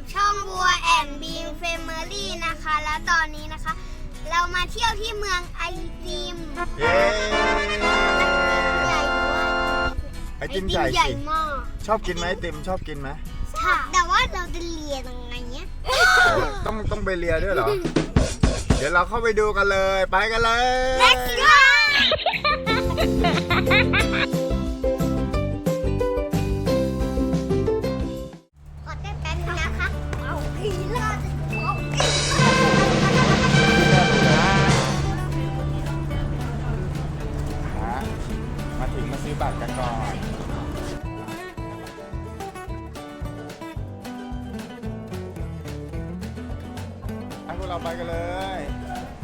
กับช่องบัวแอนบีมเฟมิลี่นะคะ แล้วตอนนี้นะคะ เรามาเที่ยวที่เมืองไอติมเย้ ใหญ่มากไอติมใหญ่ใหญ่สิมากชอบกินไหมไอติมชอบกินไหมค่ะแต่ว่าเราจะเรียนยังไงเนี้ยต้องต้องไปเรียนด้วยเหรอ เดี๋ยวเราเข้าไปดูกันเลย ไปกันเลย Let's go บัตรกันก่อนให้พวกเราไปกันเลย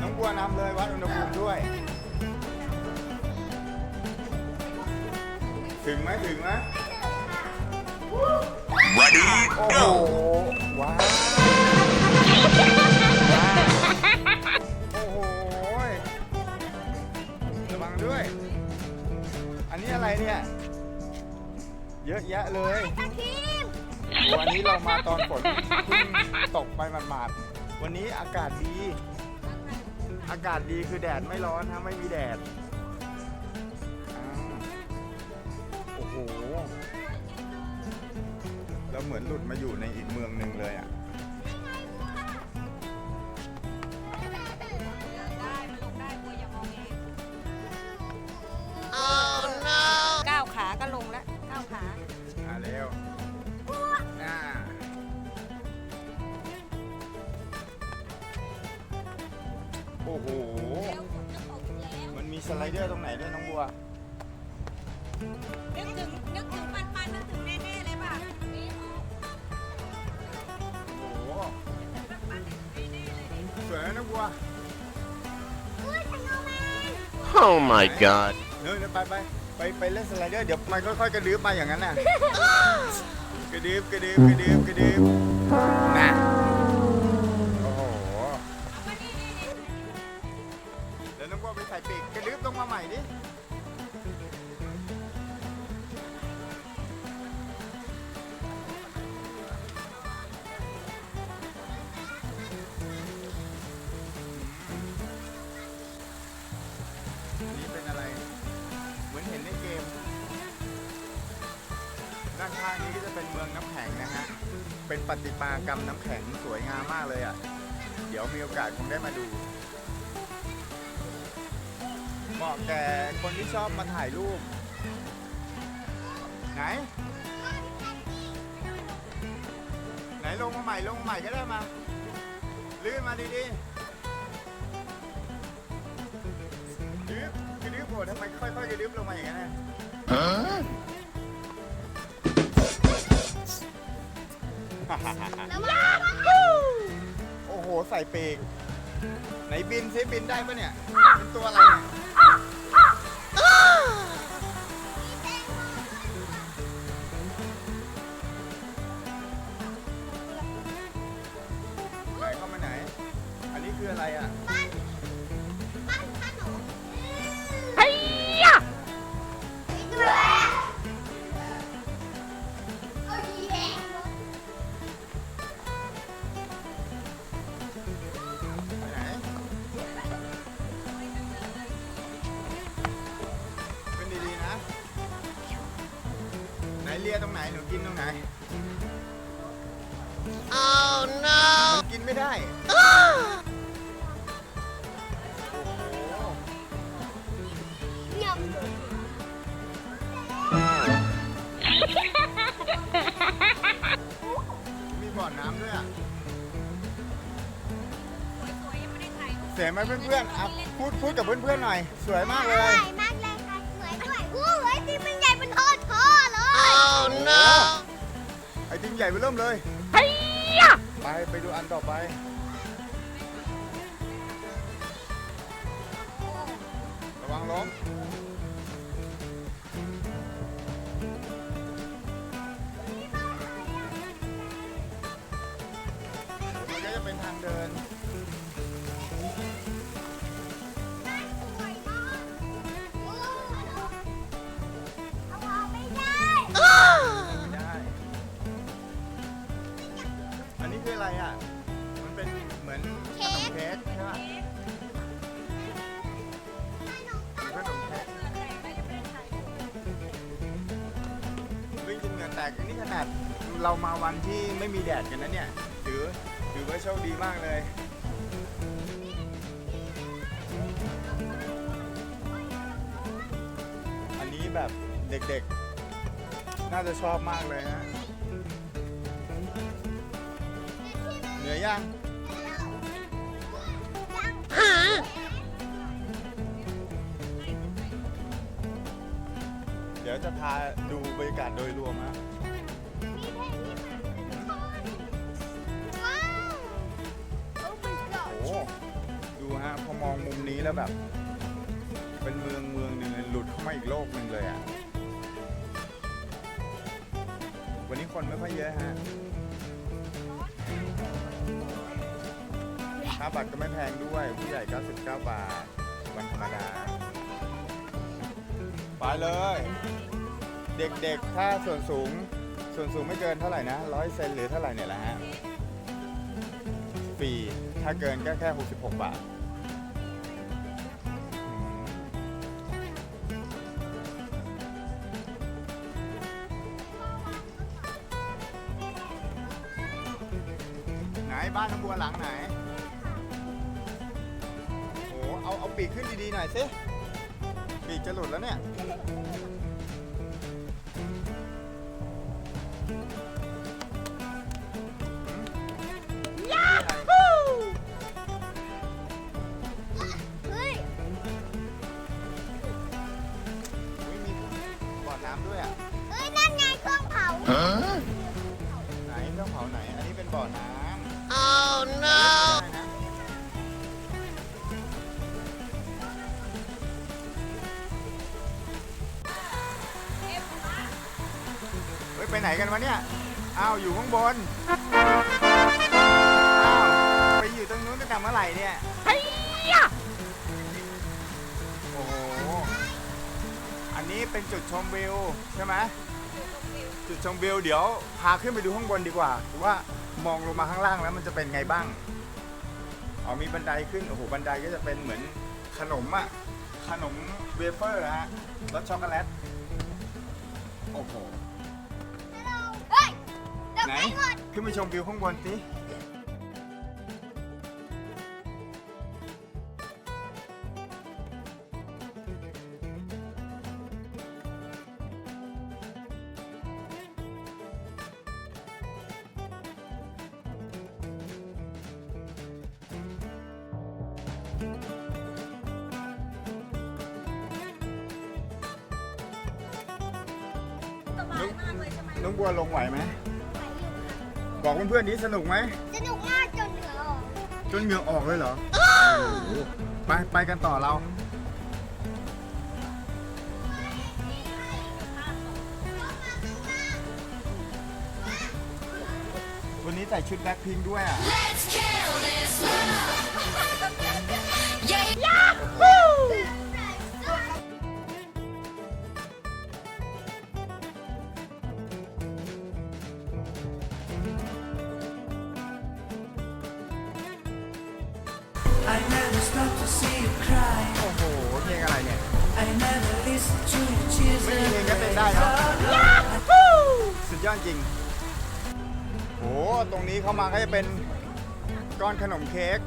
น้องบัวนำเลยวัดอุณหภูมิด้วย ถึงไหมถึงไหม Ready, โอ้โห go! ว้าว อันนี้อะไรเนี่ย เยอะแยะเลยทีมวันนี้เรามาตอนฝนเพิ่งตกไปหมาดๆวันนี้อากาศดี อากาศดีคือแดดไม่ร้อนนะไม่มีแดดอ้าวโอ้โหเราเหมือนหลุดมาอยู่ในอีกเมืองหนึ่งเลยอะ โอ้โหมันมีสไลเดอร์ตรงไหนด้วยน้องบัว นึกถึงนึกถึงปันปันนึกถึงแน่ๆเลยป่ะโอ้โหสวยนะน้องบัว Oh my god. เดี๋ยวไปไปไปไปเล่นสไลเดอร์เดี๋ยวมันค่อยๆกระดืบมาอย่างนั้นน่ะ กระดืบกระดืบกระดืบกระดืบน่ะ ข้างนี้ก็จะเป็นเมืองน้ำแข็งนะฮะ เป็นปฏิมากรรมน้ำแข็งสวยงามมากเลยอะ เดี๋ยวมีโอกาสคงได้มาดู เหมาะแก่คนที่ชอบมาถ่ายรูป ไหน ไหนลงมาใหม่ลงมาใหม่ก็ได้มา ลื่นมาดีๆดื้อกระดื้อโผล่ทำไมค่อยๆกระดื้อลงมาอย่างนั้นน่ะ แล้วมาโอ้โห ใส่ปีกไหนบินซิบินได้ปะเนี่ย เป็นตัวอะไรเนี่ย หนหนูกินตรงไหน Oh no! มันกินไม่ได้โอ้โหยำมีบ่อน้ำด้วยอะสวยๆยังไม่ได้ถ่ายรูปเสียไหมเพื่อนๆอะพูดพูดกับเพื่อนๆหน่อย สวยมากเลใหยญ่ม ใหญ่ไปเริ่มเลยไปไปดูอันต่อไป ระวังล้มมันก็จะเป็นทางเดิน กนี่ขนาดเรามาวันที่ไม่มีแดดกันนะเนี่ย ถือถือว่าโชคดีมากเลย อันนี้แบบเด็กๆ น่าจะชอบมากเลยฮะเหนื่อยยังเดี๋ยวจะพาดูบรรยากาศโดยรวมฮะ แล้วแบบ เป็นเมืองเมืองหนึ่งเลยหลุดเข้ามาอีกโลกหนึ่งเลยอะ วันนี้คนไม่ค่อยเยอะฮะค่าบัตรก็ไม่แพงด้วย ผู้ใหญ่ 99 บาท วันธรรมดา ไปเลย เด็กๆ ถ้าส่วนสูง ส่วนสูงไม่เกินเท่าไหร่นะร้อยเซนหรือเท่าไหร่เนี่ยแหละฮะ ฟรี ถ้าเกินก็แค่ 66 บาท บ้านน้ำบัวหลังไหนโอ้เอาเอาปีกขึ้นดีๆหน่อยสิปีกจะหลุดแล้วเนี่ยเฮ้ยอุ๊ยมีบ่อน้ำด้วยอะเฮ้ยนั่นไงเครื่องเผา Huh? ไหนเครื่องเผาไหน อันนี้เป็นบ่อน้ำ ไปไหนกันวะเนี่ยอ้าวอยู่ข้างบนอ้าวไปอยู่ตรงนู้นตั้งแต่เมื่อไหร่เนี่ยโอ้โหอันนี้เป็นจุดชมวิวใช่ไหมจุดชมวิวเดี๋ยวพาขึ้นไปดูข้างบนดีกว่าว่ามองลงมาข้างล่างแล้วมันจะเป็นไงบ้างอ๋อมีบันไดขึ้นโอ้โหบันไดก็จะเป็นเหมือนขนมอะขนมเวเฟอร์ฮะรสช็อกโกแลตโอ้โหเฮ้ย ตกไหนใจหมดขึ้นไปชมวิวข้างบนสิสบายมากเลยใช่ไหมน้องบัวลงไหวไหม บอกเพื่อนๆนี้สนุกไหม สนุกมากจนเหนือออกจนเหงื่อออกเลยเหรอไปไปกันต่อเรา วันนี้ใส่ชุดแบล็คพิงค์ด้วยอะ I never stop to see you cry. โอ้โหเพลงอะไรเนี่ย I never listen to your tears. ไม่มีเพลงก็เต้นได้เนาะสุดยอดจริงโอ้ตรงนี้เข้ามาก็จะเป็นก้อนขนมเค้ก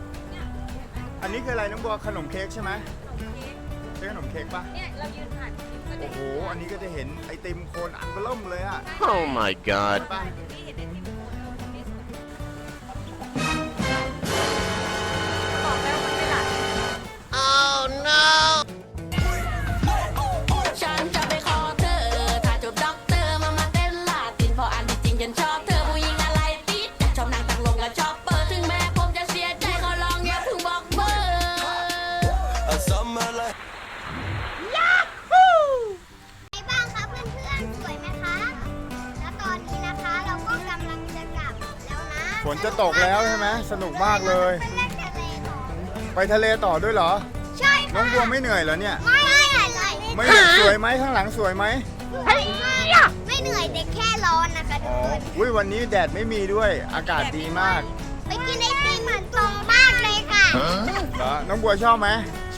อันนี้คืออะไรน้องบัวขนมเค้กใช่ไหมใช่ขนมเค้กปะเนี่ยเรายืนผ่านคลิปก็จะโอ้โห อันนี้ก็จะเห็นไอติมโคนอันเบล่มเลยอะ Oh my god. ปะที่เห็นในค no! ฉันจะไปขอเธอ ถ้าจบด็อกเตอร์มามาเต้นลาตินเพราะอันที่จริงฉันชอบเธอผู้หญิงอะไรติดชอบนั่งตักลงกับชอบเปิดถึงแม้ผมจะเสียใจขอลองอย่าเพิ่งบอกเบอร์ไงบ้างคะเพื่อนๆ สวยไหมคะ แล้วตอนนี้นะคะเราก็กำลังจะกลับแล้วนะฝนจะตกแล้วใช่ไหมสนุกมากเลย ไปเล่นทะเลต่อ ไปทะเลต่อด้วยเหรอ น้องบัวไม่เหนื่อยเหรอเนี่ย ไม่ไม่เหนื่อยไม่เหนื่อยสวยไหมข้างหลังสวยไหมไม่ไม่เหนื่อยแต่แค่ร้อนนะคะอ๋ออุ้ยวันนี้แดดไม่มีด้วยอากาศดีมาก ไปกินไอติมเหมือนตรงมากเลยค่ะเหรอน้องบัวชอบไหม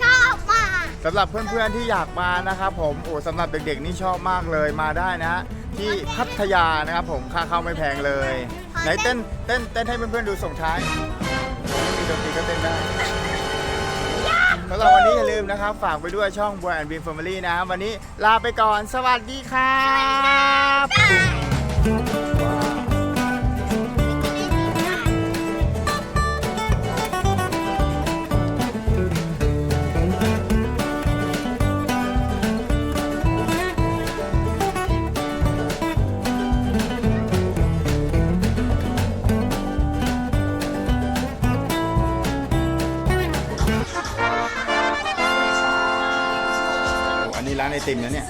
ชอบมากสำหรับเพื่อนๆที่อยากมานะครับผมโอ้สำหรับเด็กๆนี่ชอบมากเลยมาได้นะฮะที่พัทยานะครับผมค่าเข้าไม่แพงเลย ไหนเต้นเต้นเต้นให้เพื่อนๆดูส่งท้าย สำหรับวันนี้อย่าลืมนะครับ ฝากไปด้วยช่องบัวแอนด์บีมแฟมิลี่นะครับวันนี้ลาไปก่อน สวัสดีครับ ติมนะเนี่ย